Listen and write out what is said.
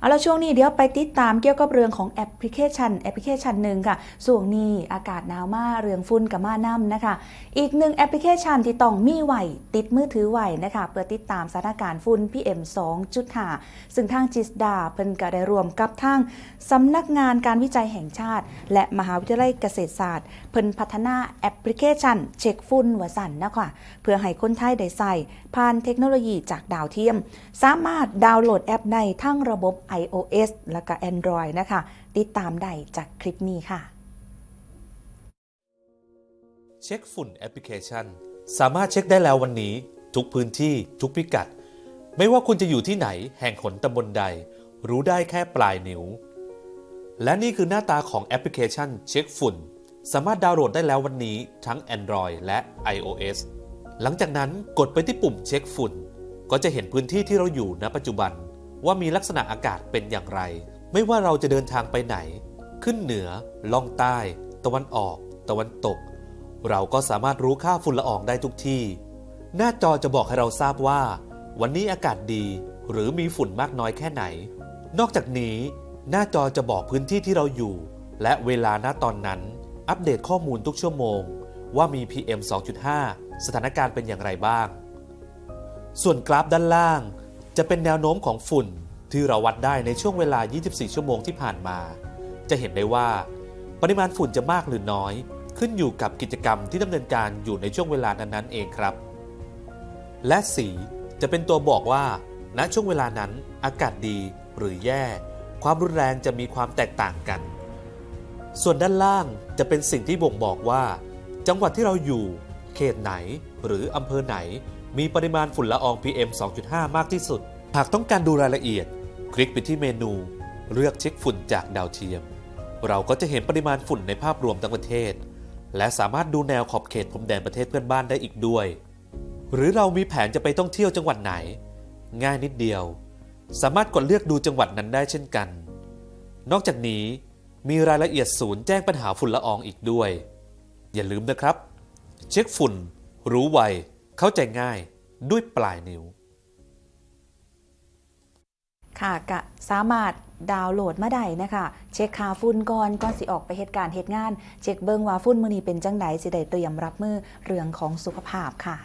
เอาละช่วงนี้เดี๋ยวไปติดตามเกี่ยวกับเรื่องของแอปพลิเคชันแอปพลิเคชันหนึ่งค่ะส่วงนี้อากาศหนาวมากเรื่องฝุ่นกับมาน้ำนะคะ อีกหนึ่งแอปพลิเคชันที่ต้องมีไหวติดมือถือไหวนะคะเพื่อติดตามสถานการณ์ฝุ่น PM 2.5ซึ่งทางจิสดาเพิ่นก็ได้รวมกับทางสำนักงานการวิจัยแห่งชาติ และมหาวิทยาลัยเกษตรศาสตร์ เพิ่นพัฒนาแอปพลิเคชัน เช็คฝุ่นวสันนะคะเพื่อให้คนไทยได้ใส่ผ่านเทคโนโลยีจากดาวเทียม สามารถดาวน์โหลดแอปได้ทั้งระบบ iOS และก็ Android นะคะ ติดตามได้จากคลิปนี้ค่ะ เช็คฝุ่นแอปพลิเคชัน สามารถเช็คได้แล้ววันนี้ ทุกพื้นที่ทุกพิกัด ไม่ว่าคุณจะอยู่ที่ไหนแห่งหนตำบลใด รู้ได้แค่ปลายนิ้ว และนี่คือหน้าตาของแอปพลิเคชันเช็คฝุ่น สามารถดาวน์โหลดได้แล้ววันนี้ทั้ง Android และ iOS หลังจากนั้นกดไปที่ปุ่มเช็คฝุ่น ก็จะเห็นพื้นที่ที่เราอยู่ณปัจจุบัน ว่ามีลักษณะอากาศเป็นอย่างไร ไม่ว่าเราจะเดินทางไปไหน ขึ้นเหนือ ล่องใต้ ตะวันออก ตะวันตก เราก็สามารถรู้ค่าฝุ่นละอองได้ทุกที่ หน้าจอจะบอกให้เราทราบว่า วันนี้อากาศดี หรือมีฝุ่นมากน้อยแค่ไหน นอกจากนี้ หน้าจอจะบอกพื้นที่ที่เราอยู่ และเวลาณตอนนั้น อัปเดตข้อมูลทุกชั่วโมง ว่ามี PM 2.5 สถานการณ์เป็นอย่างไรบ้าง ส่วนกราฟด้านล่าง จะเป็นแนวโน้มของฝุ่นที่เราวัดได้ในช่วงเวลา 24 ชั่วโมงที่ผ่านมา จะเห็นได้ว่าปริมาณฝุ่นจะมากหรือน้อย ขึ้นอยู่กับกิจกรรมที่ดำเนินการอยู่ในช่วงเวลานั้นๆ เองครับ และสีจะเป็นตัวบอกว่า ณช่วงเวลานั้นอากาศดีหรือแย่ ความรุนแรงจะมีความแตกต่างกัน ส่วนด้านล่างจะเป็นสิ่งที่บ่งบอกว่า จังหวัดที่เราอยู่ เขตไหน หรืออำเภอไหน มีปริมาณฝุ่นละออง PM 2.5 มากที่สุด หากต้องการดูรายละเอียด คลิกไปที่เมนู เลือกเช็คฝุ่นจากดาวเทียม เราก็จะเห็นปริมาณฝุ่นในภาพรวมทั้งประเทศ และสามารถดูแนวขอบเขตพรมแดนประเทศเพื่อนบ้านได้อีกด้วย หรือเรามีแผนจะไปท่องเที่ยวจังหวัดไหน ง่ายนิดเดียว สามารถกดเลือกดูจังหวัดนั้นได้เช่นกัน นอกจากนี้มีรายละเอียดศูนย์แจ้งปัญหาฝุ่นละอองอีกด้วย อย่าลืมนะครับ เช็คฝุ่น รู้ไว เข้าใจง่ายด้วยปลายนิ้ว ค่ะกะสามารถดาวน์โหลดมาได้นะคะ เช็คค่าฟุ่นก่อนก่อนสิออกไปเหตุการณ์เหตุงาน เช็คเบิงว่าฟุ่นมือนี้เป็นจังไดสิได้เตรียมรับมือเรื่องของสุขภาพค่ะ